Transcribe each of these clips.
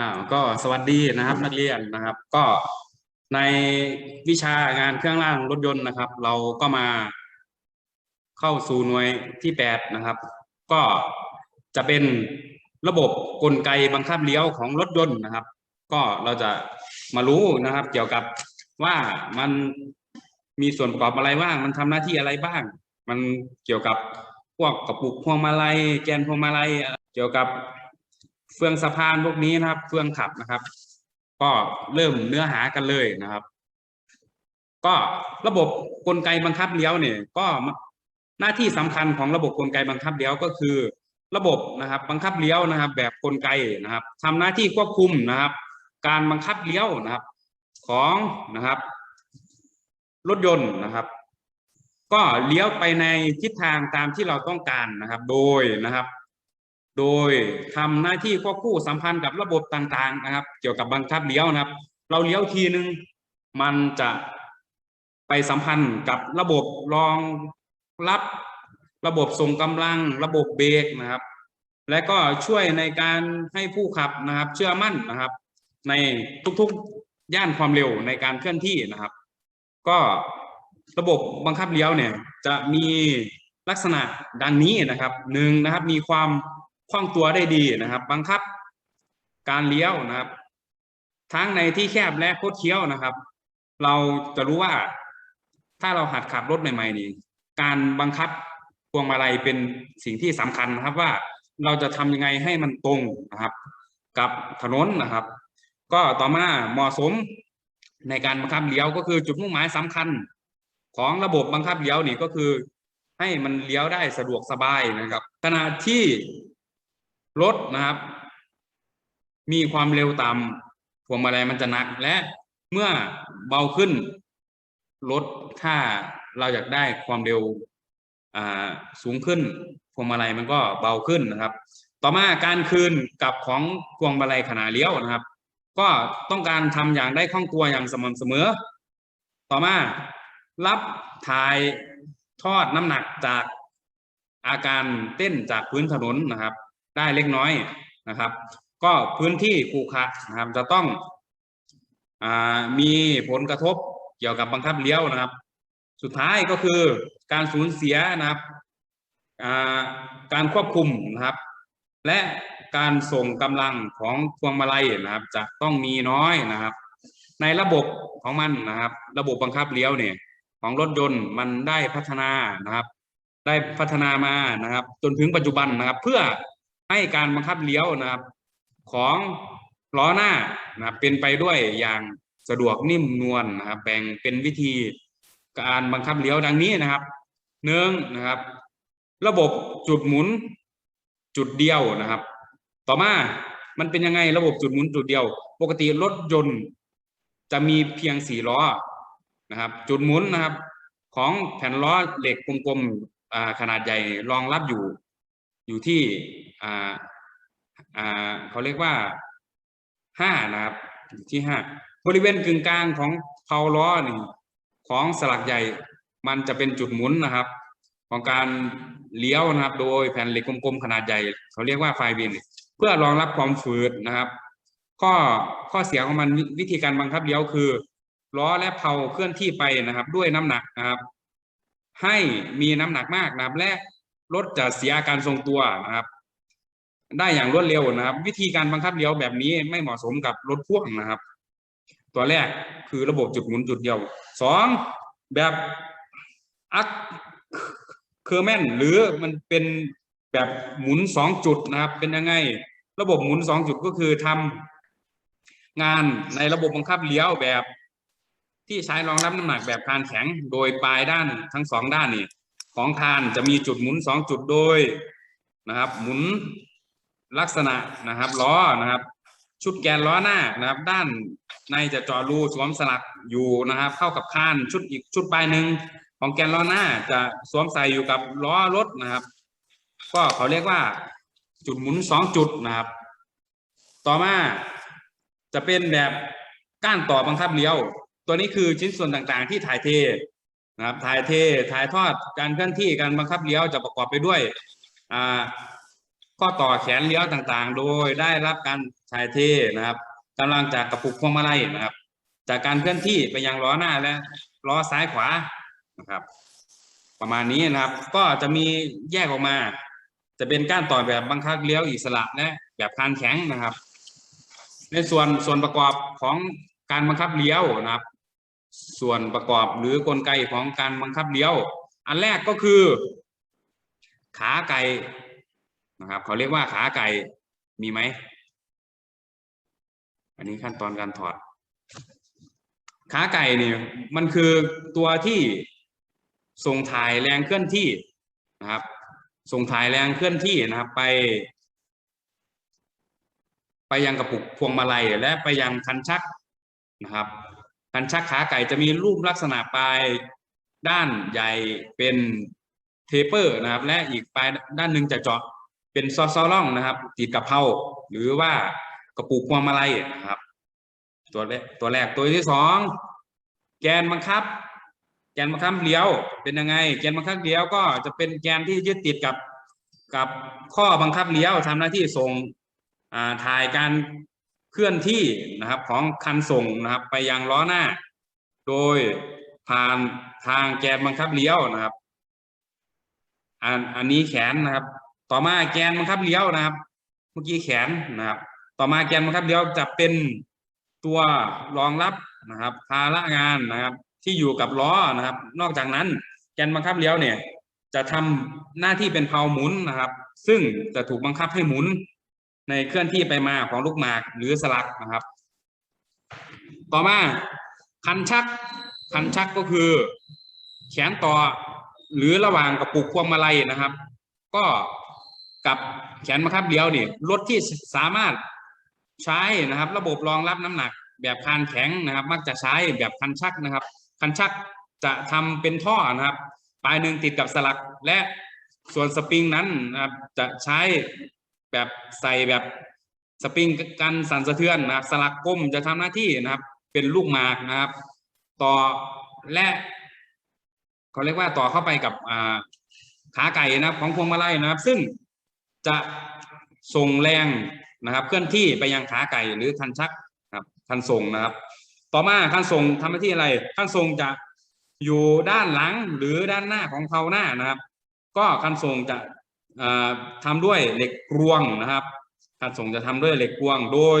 อ่าวก็สวัสดีนะครับนักเรียนนะครับ ก็ในวิชางานเครื่องร่างรถยนต์นะครับ เราก็มาเข้าสู่หน่วยที่แปดนะครับ ก็จะเป็นระบบกลไกบังคับเลี้ยวของรถยนต์นะครับ ก็เราจะมารู้นะครับ เกี่ยวกับว่ามันมีส่วนประกอบอะไรบ้าง มันทำหน้าที่อะไรบ้าง มันเกี่ยวกับพวกกระปุกพวงมาลัยแกนพวงมาลัยเกี่ยวกับ เฟืองสะพานพวกนี้นะครับ เฟืองขับนะครับ ก็เริ่มเนื้อหากันเลยนะครับ ก็ระบบกลไกบังคับเลี้ยวเนี่ย ก็หน้าที่สำคัญของระบบกลไกบังคับเลี้ยวก็คือ ระบบนะครับ บังคับเลี้ยวนะครับ แบบกลไกนะครับทำหน้าที่ควบคุมนะครับ การบังคับเลี้ยวนะครับ ของนะครับ รถยนต์นะครับก็เลี้ยวไปในทิศทางตามที่เราต้องการนะครับ โดยนะครับ โดยทำหน้าที่ควบคู่สัมพันธ์กับระบบต่างๆนะครับ เกี่ยวกับบังคับเลี้ยวนะครับ เราเลี้ยวทีนึงมันจะไปสัมพันธ์กับระบบรองรับ ระบบส่งกำลัง ระบบเบรกนะครับ และก็ช่วยในการให้ผู้ขับนะครับ เชื่อมั่นนะครับ ในทุกๆย่านความเร็วในการเคลื่อนที่นะครับ ก็ระบบบังคับเลี้ยวเนี่ยจะมีลักษณะดังนี้นะครับหนึ่งนะครับมีความ คล่องตัวได้ดีนะครับ บังคับการเลี้ยวนะครับ ทั้งในที่แคบและโคดเคี้ยวนะครับ เราจะรู้ว่าถ้าเราหัดขับรถใหม่ๆนี่การบังคับพวงมาลัยเป็นสิ่งที่สำคัญนะครับว่าเราจะทำยังไงให้มันตรงนะครับ กับถนนนะครับ ก็ต่อมาเหมาะสมในการบังคับเลี้ยวก็คือจุดมุ่งหมายสำคัญ ของระบบบังคับเลี้ยวนี่ก็คือให้มันเลี้ยวได้สะดวกสบายนะครับ ขณะที่ รถนะครับ มีความเร็วต่ำพวงมาลัยมันจะหนัก และเมื่อเบาขึ้น รถถ้าเราอยากได้ความเร็วสูงขึ้น พวงมาลัยมันก็เบาขึ้นนะครับ ต่อมาการคืนกลับของพวงมาลัยขณะเลี้ยวนะครับ ก็ต้องการทำอย่างได้คล่องตัวอย่างสม่ำเสมอ ต่อมารับถ่ายทอดน้ำหนักจากอาการเต้นจากพื้นถนนนะครับ ได้เล็กน้อยนะครับ ก็พื้นที่ขรุขระนะครับ จะต้องอมีผลกระทบเกี่ยวกับบังคับเลี้ยวนะครับ สุดท้ายก็คือการสูญเสียนะครับการควบคุมนะครับ และการส่งกำลังของพวงมาลัยนะครับ จะต้องมีน้อยนะครับ ในระบบของมันนะครับ ระบบบังคับเลี้ยวเนี่ยของรถยนต์มันได้พัฒนานะครับ ได้พัฒนามานะครับ จนถึงปัจจุบันนะครับ เพื่อ ให้การบังคับเลี้ยวนะครับ ของล้อหน้านะเป็นไปด้วยอย่างสะดวกนิ่มนวลนะครับแบ่งเป็นวิธีการบังคับเลี้ยวดังนี้นะครับหนึ่งนะครับ ระบบจุดหมุนจุดเดียวนะครับ ต่อมามันเป็นยังไงระบบจุดหมุนจุดเดียว ปกติรถยนต์ จะมีเพียงสี่ล้อนะครับ จุดหมุนนะครับ ของแผ่นล้อเหล็กกลมๆขนาดใหญ่รองรับอยู่ อยู่ที่อ่าอ่าเขาเรียกว่าห้านะครับอยู่ที่ห้าบริเวณกึ่งกลางของเพาล้อนี่ของสลักใหญ่มันจะเป็นจุดหมุนนะครับ ของการเลี้ยวนะครับ โดยแผ่นเหล็กกลมๆขนาดใหญ่เขาเรียกว่าไฟวินเพื่อรองรับความฝืดนะครับ ข้อข้อเสียของมันวิธีการบังคับเลี้ยวคือล้อและเพาเคลื่อนที่ไปนะครับ ด้วยน้ำหนักนะครับ ให้มีน้ำหนักมากนะครับและ รถจะเสียอาการทรงตัวนะครับ ได้อย่างรวดเร็วนะครับ วิธีการบังคับเลี้ยวแบบนี้ไม่เหมาะสมกับรถพ่วงนะครับ ตัวแรกคือระบบจุดหมุนจุดเดียวสองแบบอักเคอร์แมนหรือมันเป็นแบบหมุนสองจุดนะครับ เป็นยังไง ระบบหมุนสองจุดก็คือทำงานในระบบบังคับเลี้ยวแบบที่ใช้รองรับน้ำหนักแบบคานแข็งโดยปลายด้านทั้งสองด้านนี่ ของคานจะมีจุดหมุนสองจุดโดยนะครับ หมุนลักษณะนะครับล้อนะครับ ชุดแกนล้อหน้านะครับ ด้านในจะจาะรูสวมสลักอยู่นะครับ เข้ากับคานชุดอีกชุดปลายหนึ่งของแกนล้อหน้าจะสวมใส่อยู่กับล้อรถนะครับ ก็เขาเรียกว่าจุดหมุนสองจุดนะครับ ต่อมาจะเป็นแบบก้านต่อบังคับเลี้ยว ตัวนี้คือชิ้นส่วนต่างๆ ที่ถ่ายเท นะครับถ่ายเทถ่ายทอดการเคลื่อนที่การบังคับเลี้ยวจะประกอบไปด้วยอ่าก็ต่อแขนเลี้ยวต่างๆ โดยได้รับการถ่ายเทนะครับกำลังจากกระปุกพวงมาลัยนะครับ จากการเคลื่อนที่ไปยังล้อหน้าและล้อซ้ายขวานะครับ ประมาณนี้นะครับ ก็จะมีแยกออกมา จะเป็นก้านต่อแบบบังคับเลี้ยวอิสระและแบบคานแข็งนะครับ ในส่วนส่วนประกอบของการบังคับเลี้ยวนะครับ ส่วนประกอบหรือกลไกของการบังคับเลี้ยว อันแรกก็คือ ขาไก่นะครับเขาเรียกว่าขาไก่มีไหม อันนี้ขั้นตอนการถอด ขาไก่เนี่ยมันคือตัวที่ส่งถ่ายแรงเคลื่อนที่นะครับ ส่งถ่ายแรงเคลื่อนที่นะครับ ไป ไปยังกระปุกพวงมาลัยและไปยังคันชักนะครับ คันชักขาไก่จะมีรูปลักษณะปลายด้านใหญ่เป็นเทปเปอร์นะครับ และอีกปลายด้านหนึ่งจะเจาะเป็นซอซอล่องนะครับ ติดกับเพลาหรือว่ากระปุกพวงมาลัยนะครับ ตัวแรกตัวแรกตัวที่สองแกนบังคับ แกนบังคับเลี้ยวเป็นยังไง แกนบังคับเลี้ยวก็จะเป็นแกนที่ยึดติดกับกับข้อบังคับเลี้ยวทำหน้าที่ส่งถ่ายการ เคลื่อนที่นะครับของคันส่งนะครับ ไปยังล้อหน้า โดยผ่านทางแกนบังคับเลี้ยวนะครับ อันอันนี้แขนนะครับ ต่อมาแกนบังคับเลี้ยวนะครับ เมื่อกี้แขนนะครับ ต่อมาแกนบังคับเลี้ยวจะเป็นตัวรองรับนะครับ ภาระงานนะครับ ที่อยู่กับล้อนะครับ นอกจากนั้นแกนบังคับเลี้ยวเนี่ย จะทำหน้าที่เป็นเพลาหมุนนะครับ ซึ่งจะถูกบังคับให้หมุน ในเคลื่อนที่ไปมาของลูกหมากหรือสลักนะครับ ต่อมาคันชักคันชักก็คือ แขนต่อหรือระหว่างกระปุกพวงมาลัยนะครับ ก็กับแขนบังคับเลี้ยวนี่รถที่สามารถใช้นะครับ ระบบรองรับน้ำหนัก แบบคานแข็งนะครับ มักจะใช้แบบคันชักนะครับ คันชักจะทำเป็นท่อนะครับ ปลายหนึ่งติดกับสลักและส่วนสปริงนั้นนะครับจะใช้ แบบใส่แบบสปริงกันสั่นสะเทือนนะครับ สลักก้มจะทำหน้าที่นะครับ เป็นลูกหมากนะครับ ต่อและเขาเรียกว่าต่อเข้าไปกับอ่าขาไก่นะครับ ของพวงมาลัยนะครับ ซึ่งจะส่งแรงนะครับ เคลื่อนที่ไปยังขาไก่หรือคันชักครับคันส่งนะครับ ต่อมาคันส่งทำหน้าที่อะไรคันส่งจะอยู่ด้านหลังหรือด้านหน้าของเพลาหน้านะครับ ก็คันส่งจะ อ่าทำด้วยเหล็กกรวงนะครับคันส่งจะทำด้วยเหล็กกรวง โดย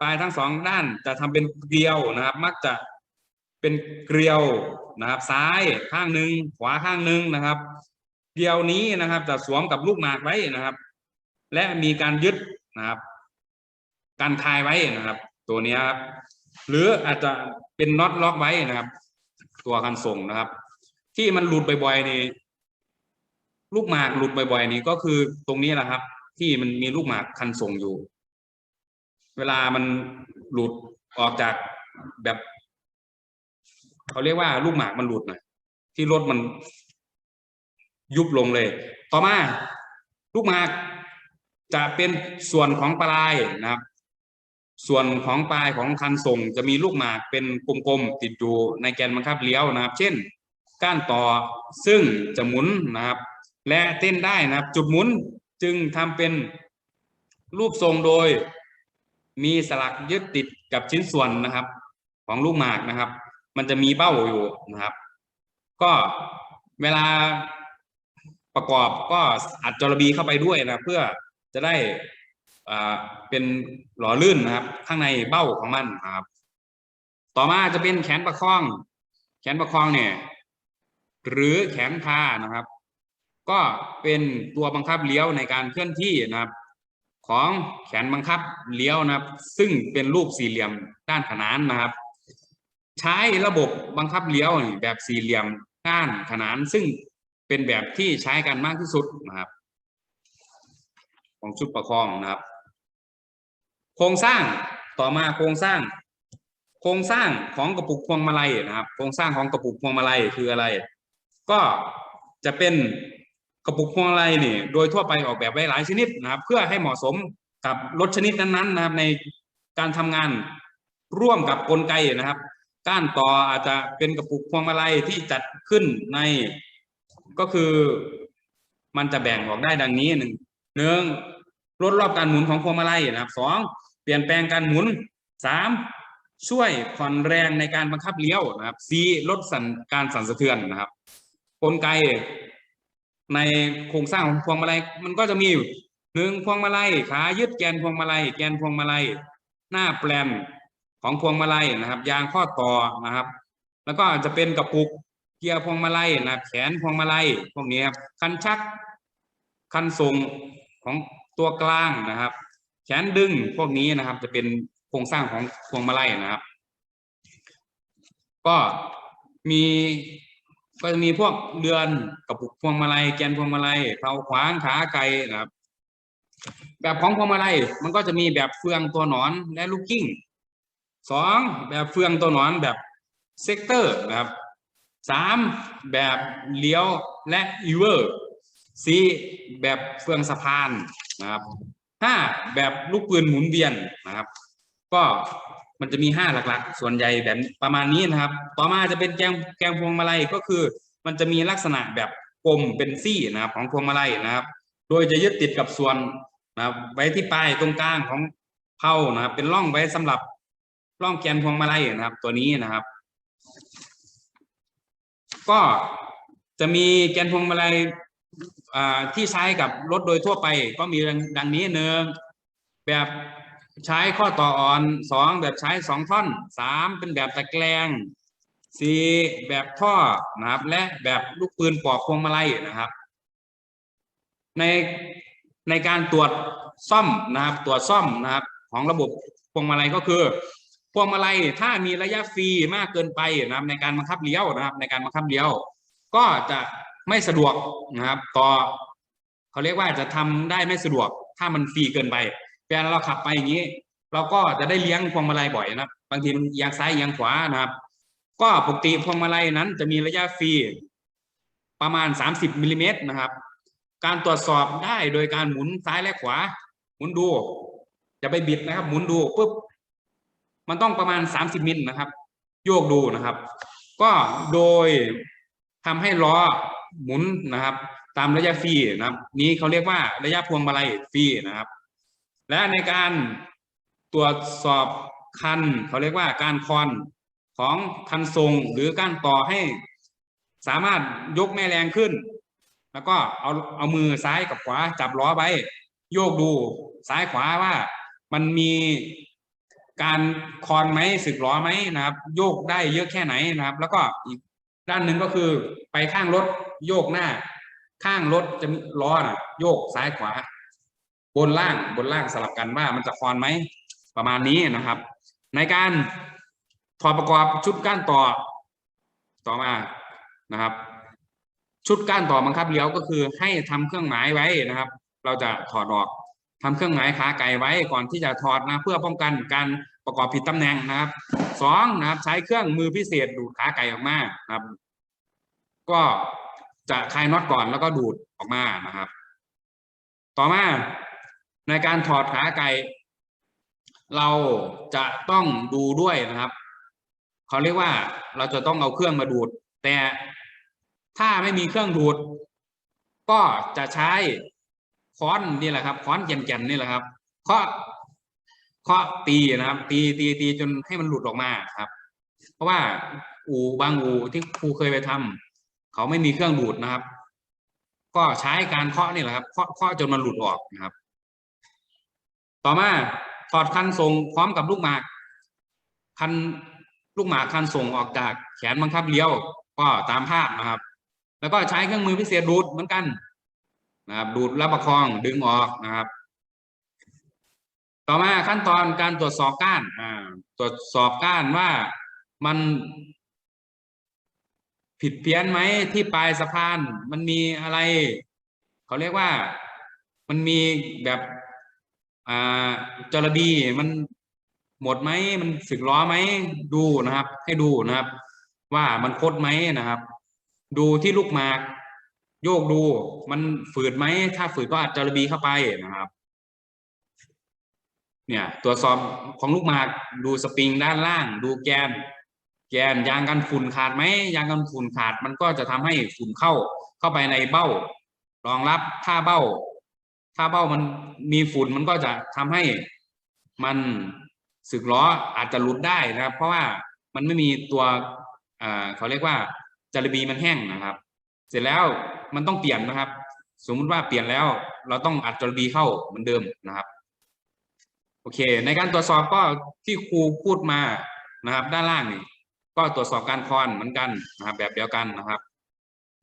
ปลายทั้งสองด้านจะทำเป็นเกลียวนะครับ มักจะเป็นเกลียวนะครับ ซ้ายข้างหนึ่งขวาข้างหนึ่งนะครับ เกลียวนี้นะครับจะสวมกับลูกหมากไว้นะครับ และมีการยึดนะครับ การคลายไว้นะครับ ตัวนี้ครับหรืออาจจะเป็นน็อตล็อกไว้นะครับ ตัวคันส่งนะครับ ที่มันหลุดบ่อยๆนี่ ลูกหมากหลุดบ่อยๆ นี่ก็คือตรงนี้แหละครับ ที่มันมีลูกหมากคันส่งอยู่ เวลามันหลุดออกจากแบบเขาเรียกว่าลูกหมากมันหลุดนะที่รถมันยุบลงเลย ต่อมาลูกหมากจะเป็นส่วนของปลายนะครับ ส่วนของปลายของคันส่งจะมีลูกหมากเป็นกลมๆติดอยู่ในแกนบังคับเลี้ยวนะครับ เช่น ก้านต่อซึ่งจะหมุนนะครับ และเต้นได้นะครับ จุดหมุนจึงทำเป็นรูปทรงโดย มีสลักยึดติดกับชิ้นส่วนนะครับ ของลูกหมากนะครับ มันจะมีเบ้าอยู่นะครับ ก็เวลาประกอบก็อัดจระบีเข้าไปด้วยนะเพื่อจะได้อ่าเป็นหล่อลื่นนะครับ ข้างในเบ้าของมันครับ ต่อมาจะเป็นแขนประคอง แขนประคองเนี่ย หรือแขนพานะครับ ก็เป็นตัวบังคับเลี้ยวในการเคลื่อนที่นะครับของแขนบังคับเลี้ยวนะครับ ซึ่งเป็นรูปสี่เหลี่ยมด้านขนานนะครับ ใช้ระบบบังคับเลี้ยวแบบสี่เหลี่ยมด้านขนาน ซึ่งเป็นแบบที่ใช้กันมากที่สุดนะครับ ของชุดประคองนะครับ โครงสร้างต่อมาโครงสร้าง โครงสร้างของกระปุกพวงมาลัยนะครับ โครงสร้างของกระปุกพวงมาลัยคืออะไร ก็จะเป็น กระปุกพวงมาลัยนี่โดยทั่วไปออกแบบไว้หลายชนิดนะครับ เพื่อให้เหมาะสมกับรถชนิดนั้นๆนะครับในการทำงานร่วมกับกลไกนะครับ ก้านต่ออาจจะเป็นกระปุกพวงมาลัยที่จัดขึ้นในก็คือมันจะแบ่งออกได้ดังนี้หนึ่งหนึ่งลดรอบการหมุนของพวงมาลัยนะครับสองเปลี่ยนแปลงการหมุนสามช่วยผ่อนแรงในการบังคับเลี้ยวนะครับสี่ลดสั่นการสั่นสะเทือนนะครับ กลไก ในโครงสร้างของพวงมาลัยมันก็จะมีหนึ่งพวงมาลัยขายึดแกนพวงมาลัยแกนพวงมาลัยหน้าแปลนของพวงมาลัยนะครับ ยางข้อต่อนะครับ แล้วก็จะเป็นกระปุกเกียร์พวงมาลัยนะครับแขนพวงมาลัยพวกนี้ครับคันชักคันส่งของตัวกลางนะครับ แขนดึงพวกนี้นะครับ จะเป็นโครงสร้างของพวงมาลัยนะครับ ก็มี ก็จะมีพวกเรือนกระปุกพวงมาลัยแกนพวงมาลัยเท้าขวางขาไกลนะครับ แบบของพวงมาลัยมันก็จะมีแบบเฟืองตัวหนอนและลูกกิ้งสองแบบเฟืองตัวหนอนแบบเซกเตอร์นะครับสามแบบเลี้ยวและอีเวอร์สี่แบบเฟืองสะพานนะครับห้าแบบลูกปืนหมุนเวียนนะครับ ก็ มันจะมีห้าหลักๆ ส่วนใหญ่แบบประมาณนี้นะครับ ต่อมาจะเป็นแกงแกงพวงมาลัยก็คือ มันจะมีลักษณะแบบกลมเป็นซี่นะครับของพวงมาลัยนะครับ โดยจะยึดติดกับส่วนนะครับ ไว้ที่ปลายตรงกลางของเผานะครับ เป็นร่องไว้สำหรับร่องแกนพวงมาลัยนะครับ ตัวนี้นะครับ ก็จะมีแกนพวงมาลัยอ่าที่ใช้กับรถโดยทั่วไป ก็มีดังดังนี้หนึ่งแบบ ใช้ข้อต่ออ่อนสองแบบใช้สองท่อนสามเป็นแบบตะแกรงสี่แบบท่อนะครับ และแบบลูกปืนปอกพวงมาลัยนะครับ ในในการตรวจซ่อมนะครับ ตรวจซ่อมนะครับ ของระบบพวงมาลัยก็คือพวงมาลัยถ้ามีระยะฟรีมากเกินไปนะครับ ในการบังคับเลี้ยวนะครับ ในการบังคับเลี้ยว ก็จะไม่สะดวกนะครับ ต่อเขาเรียกว่าจะทำได้ไม่สะดวก ถ้ามันฟรีเกินไป เวลาเราขับไปอย่างนี้ เราก็จะได้เลี้ยงพวงมาลัยบ่อยนะครับบางทีมันเอียงซ้ายเอียงขวานะครับ ก็ปกติพวงมาลัยนั้น จะมีระยะฟรีประมาณ 30มิลลิเมตรนะครับ การตรวจสอบได้โดยการหมุนซ้ายและขวา หมุนดูอย่าไปบิดนะครับ หมุนดูปุ๊บมันต้องประมาณ 30มิลนะครับ โยกดูนะครับ ก็โดยทำให้ล้อหมุนนะครับ ตามระยะฟรีนะครับ นี้เขาเรียกว่าระยะพวงมาลัยฟรีนะครับ และในการตรวจสอบคันเขาเรียกว่าการคอนของคันทรงหรือการต่อให้สามารถยกแม่แรงขึ้น แล้วก็เอาเอามือซ้ายกับขวาจับล้อไว้ โยกดูซ้ายขวาว่ามันมีการคอนไหมสึกล้อไหมนะครับ โยกได้เยอะแค่ไหนนะครับ แล้วก็อีกด้านหนึ่งก็คือไปข้างรถโยกหน้า ข้างรถจะล้อนะโยกซ้ายขวา บนล่างบนล่างสลับกันว่ามันจะคอนไหมประมาณนี้นะครับ ในการถอดประกอบชุดก้านต่อต่อมานะครับ ชุดก้านต่อบังคับเลี้ยวก็คือให้ทำเครื่องหมายไว้นะครับ เราจะถอดออกทำเครื่องหมายขาไก่ไว้ก่อนที่จะถอดนะเพื่อป้องกันการประกอบผิดตำแหน่งนะครับสองนะครับ ใช้เครื่องมือพิเศษดูดขาไก่ออกมานะครับ ก็จะคลายน็อตก่อนแล้วก็ดูดออกมานะครับ ต่อมา ในการถอดขาไก่ เราจะต้องดูด้วยนะครับเขาเรียกว่าเราจะต้องเอาเครื่องมาดูด แต่ถ้าไม่มีเครื่องดูด ก็จะใช้ค้อนนี่แหละครับค้อนแก่นๆนี่แหละครับเคาะเคาะตีนะครับ ตีตีตีจนให้มันหลุดออกมาครับ เพราะว่าอูบางอูที่ครูเคยไปทำเขาไม่มีเครื่องดูดนะครับ ก็ใช้การเคาะนี่แหละครับเคาะเคาะจนมันหลุดออกนะครับ ต่อมาถอดคันทรงพร้อมกับลูกหมาก คันลูกหมากคันส่งออกจากแขนบังคับเลี้ยวก็ตามภาพนะครับ แล้วก็ใช้เครื่องมือพิเศษดูดเหมือนกันนะครับ ดูดแล้วประคองดึงออกนะครับ ต่อมาขั้นตอนการตรวจสอบก้านตรวจสอบก้านว่ามันผิดเพี้ยนไหมที่ปลายสะพานมันมีอะไร เขาเรียกว่ามันมีแบบ อ่าจระบีมันหมดไหมมันสึกล้อไหมดูนะครับ ให้ดูนะครับ ว่ามันคดไหมนะครับ ดูที่ลูกหมาก โยกดู มันฝืดไหมถ้าฝืดก็อาจจะระบีเข้าไปนะครับ เนี่ยตรวสอบของลูกหมากดูสปริงด้านล่าง ดูแกน แกนยางกันฝุ่นขาดไหมยางกันฝุ่นขาด มันก็จะทำให้ฝุ่นเข้าเข้าไปในเบ้ารองรับถ้าเบ้า ถ้าเบ้ามันมีฝุ่นมันก็จะทำให้มันสึกล้ออาจจะหลุดได้นะครับ เพราะว่ามันไม่มีตัวอ่าเขาเรียกว่าจารบีมันแห้งนะครับ เสร็จแล้วมันต้องเปลี่ยนนะครับ สมมุติว่าเปลี่ยนแล้ว เราต้องอัดจารบีเข้าเหมือนเดิมนะครับโอเค ในการตรวจสอบก็ที่ครูพูดมานะครับ ด้านล่างนี่ก็ตรวจสอบการคอนเหมือนกันนะครับ แบบเดียวกันนะครับ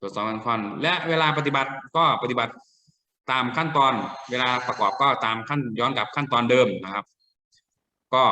ตรวจสอบการคอน และเวลาปฏิบัติก็ปฏิบัติ ตามขั้นตอนเวลาประกอบก็ตามขั้นย้อนกลับขั้นตอนเดิมนะครับ ก็